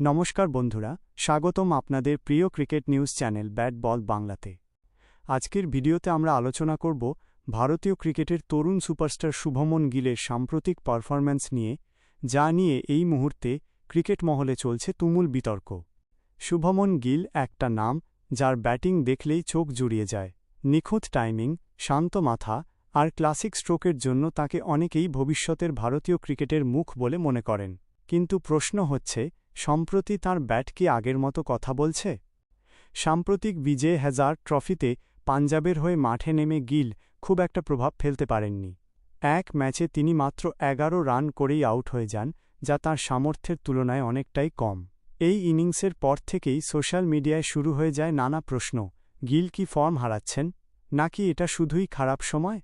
নমস্কার বন্ধুরা, স্বাগতম আপনাদের প্রিয় cricket news channel bat ball বাংলাতে। আজকের ভিডিওতে আমরা আলোচনা করব ভারতীয় ক্রিকেটের তরুণ সুপারস্টার শুভমন গিলের সাম্প্রতিক পারফরম্যান্স নিয়ে, যা নিয়ে এই মুহূর্তে ক্রিকেট মহলে চলছে তুমুল বিতর্ক। শুভমন গিল একটা নাম যার ব্যাটিং দেখলেই চোখ জুড়িয়ে যায়। নিখুঁত টাইমিং, শান্ত মাথা আর ক্লাসিক স্ট্রোকের জন্য তাকে অনেকেই ভবিষ্যতের ভারতীয় ক্রিকেটের মুখ বলে মনে করেন। কিন্তু প্রশ্ন হচ্ছে সম্প্রতি তার ব্যাট কি আগের মতো কথা বলছে? সাম্প্রতিক বিজে হ্যাজার ট্রফিতে পাঞ্জাবের হয়ে মাঠে নেমে গিল খুব একটা প্রভাব ফেলতে পারেননি। এক ম্যাচে তিনি মাত্র এগারো রান করেই আউট হয়ে যান, যা তার সামর্থ্যের তুলনায় অনেকটাই কম। এই ইনিংসের পর থেকেই সোশ্যাল মিডিয়ায় শুরু হয়ে যায় নানা প্রশ্ন, গিল কি ফর্ম হারাচ্ছেন? নাকি এটা শুধুই খারাপ সময়?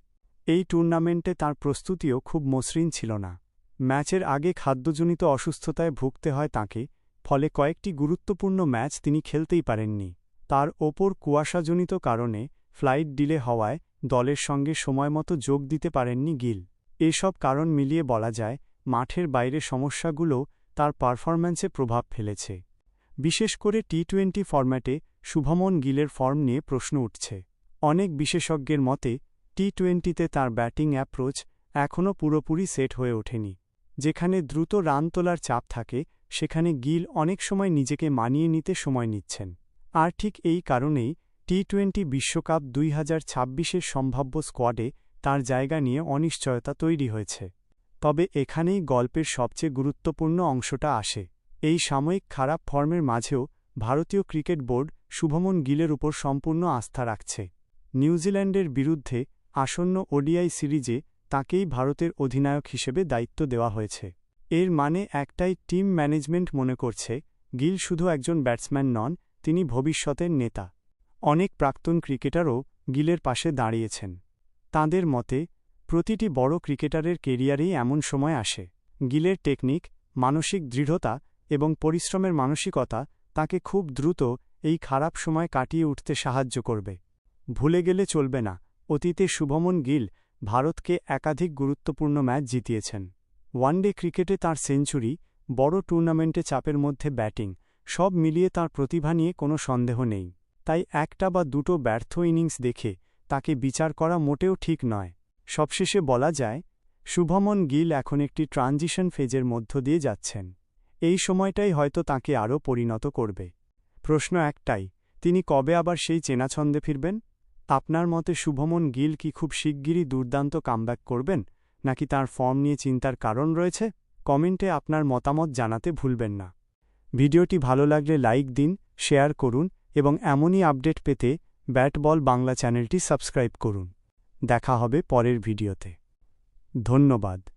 এই টুর্নামেন্টে তার প্রস্তুতিও খুব মসৃণ ছিল না। ম্যাচের আগে খাদ্যজনিত অসুস্থতায় ভুগতে হয় তাঁকে, ফলে কয়েকটি গুরুত্বপূর্ণ ম্যাচ তিনি খেলতেই পারেননি। তার ওপর কুয়াশাজনিত কারণে ফ্লাইট ডিলে হওয়ায় দলের সঙ্গে সময়মতো যোগ দিতে পারেননি গিল। এসব কারণ মিলিয়ে বলা যায়, মাঠের বাইরে সমস্যাগুলো তার পারফরম্যান্সে প্রভাব ফেলেছে। বিশেষ করে টি টোয়েন্টি ফরম্যাটে শুভমন গিলের ফর্ম নিয়ে প্রশ্ন উঠছে। অনেক বিশেষজ্ঞের মতে টি টোয়েন্টিতে তার ব্যাটিং অ্যাপ্রোচ এখনও পুরোপুরি সেট হয়ে ওঠেনি। যেখানে দ্রুত রান তোলার চাপ থাকে, সেখানে গিল অনেক সময় নিজেকে মানিয়ে নিতে সময় নিচ্ছেন। আর ঠিক এই কারণেই টি টোয়েন্টি বিশ্বকাপ দুই হাজার ছাব্বিশের সম্ভাব্য স্কোয়াডে তার জায়গা নিয়ে অনিশ্চয়তা তৈরি হয়েছে। তবে এখানেই গল্পের সবচেয়ে গুরুত্বপূর্ণ অংশটা আসে। এই সাময়িক খারাপ ফর্মের মাঝেও ভারতীয় ক্রিকেট বোর্ড শুভমন গিলের উপর সম্পূর্ণ আস্থা রাখছে। নিউজিল্যান্ডের বিরুদ্ধে আসন্ন ওডিআই সিরিজে তাকেই ভারতের অধিনায়ক হিসেবে দায়িত্ব দেওয়া হয়েছে। এর মানে একটাই টিম ম্যানেজমেন্ট মনে করছে, গিল শুধু একজন ব্যাটসম্যান নন, তিনি ভবিষ্যতের নেতা। অনেক প্রাক্তন ক্রিকেটারও গিলের পাশে দাঁড়িয়েছেন। তাঁদের মতে, প্রতিটি বড় ক্রিকেটারের কেরিয়ারেই এমন সময় আসে। গিলের টেকনিক, মানসিক দৃঢ়তা এবং পরিশ্রমের মানসিকতা তাকে খুব দ্রুত এই খারাপ সময় কাটিয়ে উঠতে সাহায্য করবে। ভুলে গেলে চলবে না, অতীতে শুভমন গিল ভারতকে একাধিক গুরুত্বপূর্ণ ম্যাচ জিতিয়েছেন। ওয়ানডে ক্রিকেটে তার সেঞ্চুরি, বড় টুর্নামেন্টে চাপের মধ্যে ব্যাটিং, সব মিলিয়ে তার প্রতিভা নিয়ে কোনো সন্দেহ নেই। তাই একটা বা দুটো ব্যর্থ ইনিংস দেখে তাকে বিচার করা মোটেও ঠিক নয়। সবশেষে বলা যায়, শুভমন গিল এখন একটি ট্রানজিশন ফেজের মধ্য দিয়ে যাচ্ছেন। এই সময়টাই হয়তো তাকে আরও পরিণত করবে। প্রশ্ন একটাই, তিনি কবে আবার সেই চেনা ছন্দে ফিরবেন? আপনার মতে শুভমন গিল কি খুব শিগগিরই দুর্দান্ত কামব্যাক করবেন, নাকি তার ফর্ম নিয়ে চিন্তার কারণ রয়েছে? কমেন্টে আপনার মতামত জানাতে ভুলবেন না। ভিডিওটি ভালো লাগলে লাইক দিন, শেয়ার করুন, এবং এমনই আপডেট পেতে ব্যাট বল বাংলা চ্যানেলটি সাবস্ক্রাইব করুন। দেখা হবে পরের ভিডিওতে। ধন্যবাদ।